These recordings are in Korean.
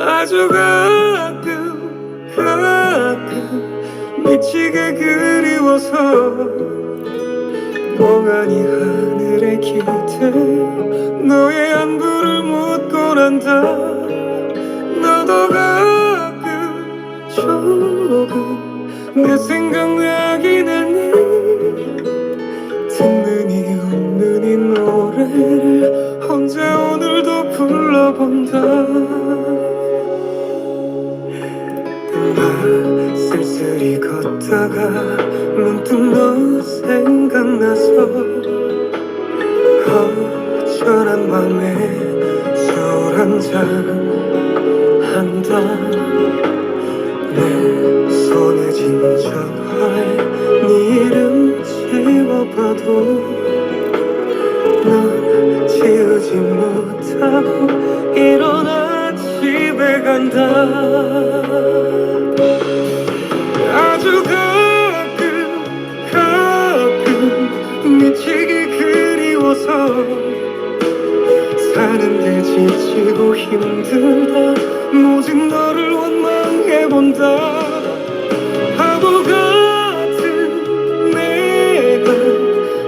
아주 가끔 가끔 미치게 그리워서 멍하니 하늘에 기대 너의 안부를 묻고 난다. 너도 가끔 조금 내 생각나긴 하니 없는 이 노래를 혼자 오늘도 불러본다 나 쓸쓸히 걷다가 문득 너 생각나서 허전한 맘에 술 한잔 한다. 내 손에 쥔 전화에 네 이름 지워봐도 넌 지우지 못하고 일어나 집에 간다 사는데 지치고 힘들다. 모직 너를 원망해본다. 바보 같은 내가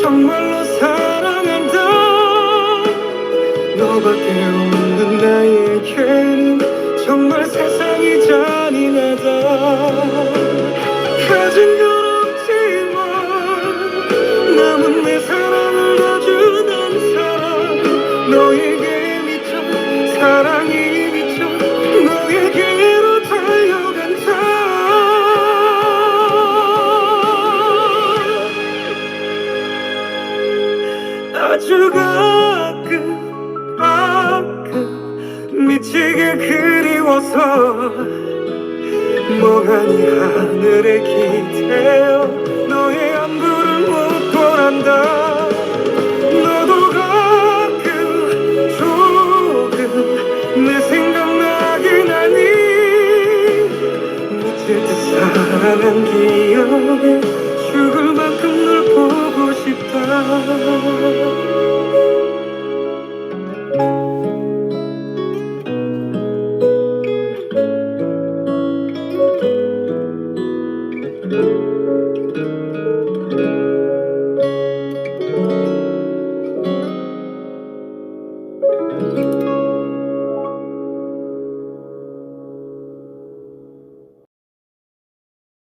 정말로 사랑한다. 너밖에 없는 나에게는 정말 세상이 잔 가끔 가끔 미치게 그리워서 멍하니 하늘에 기대어 너의 안부를 묻고 난다. 너도 가끔 조금 내 생각나긴 하니 미칠 듯 사랑한 기억에 죽을